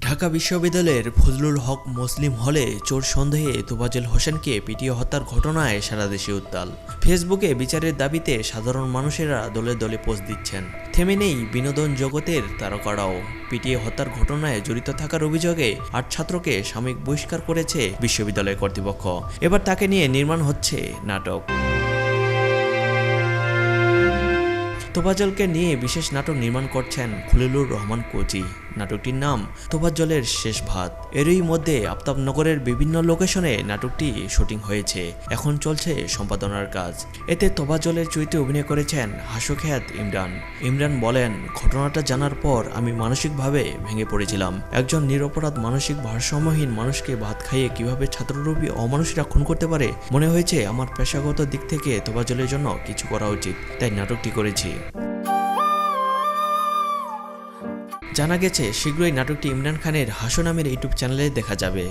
ঢাকা বিশ্ববিদ্যালয়ের ফজলুল হক মুসলিম হলে চোর সন্দেহে তোবাজুল হোসেনকে পিটিয়ে হত্যার ঘটনায় সারা দেশে উত্তাল। ফেসবুকে বিচারের দাবিতে সাধারণ মানুষেরা দলে দলে পোস্ট দিচ্ছেন। থেমে নেই বিনোদন জগতের তারকারাও। পিটিয়ে হত্যার ঘটনায় জড়িত থাকার অভিযোগে আট ছাত্রকে সাময়িক বহিষ্কার করেছে বিশ্ববিদ্যালয় কর্তৃপক্ষ। এবার তাকে নিয়ে নির্মাণ হচ্ছে নাটক। তোবাজলকে নিয়ে বিশেষ নাটক নির্মাণ করছেন খলিলুর রহমান কোচি। নাটকটির নাম তোবাজলের শেষ ভাত। এরই মধ্যে আফতাবনগরের বিভিন্ন লোকেশনে নাটকটি শুটিং হয়েছে। এখন চলছে সম্পাদনার কাজ। এতে তোবাজলের চরিত্রে অভিনয় করেছেন হাসুখ্যাত ইমরান। ইমরান বলেন, ঘটনাটা জানার পর আমি মানসিকভাবে ভেঙে পড়েছিলাম। একজন নিরপরাধ মানসিক ভারসাম্যহীন মানুষকে ভাত খাইয়ে কীভাবে ছাত্ররূপী অমানুষরা খুন করতে পারে? মনে হয়েছে আমার পেশাগত দিক থেকে তোবাজলের জন্য কিছু করা উচিত, তাই নাটকটি করেছি। জানা গেছে, শীঘ্রই নাটকটি ইমরান খানের হাসো নামের ইউটিউব চ্যানেলে দেখা যাবে।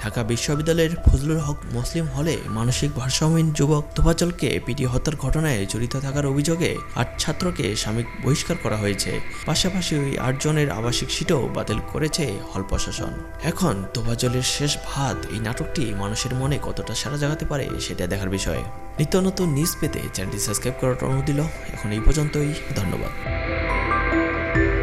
ঢাকা বিশ্ববিদ্যালয়ের ফজলুল হক মুসলিম হলে মানসিক ভারসাম্যহীন যুবক তোফাজলকে পিটি হত্যার ঘটনায় জড়িত থাকার অভিযোগে আট ছাত্রকে সাময়িক বহিষ্কার করা হয়েছে। পাশাপাশি ওই আটজনের আবাসিক সিটও বাতিল করেছে হল প্রশাসন। এখন তোফাজলের শেষ ভাত, এই নাটকটি মানুষের মনে কতটা সারা জাগাতে পারে সেটা দেখার বিষয়। নিত্য নতুন নিউজ পেতে চ্যানেলটি সাবস্ক্রাইব করার অনুমতি দিল এখন এই পর্যন্তই, ধন্যবাদ।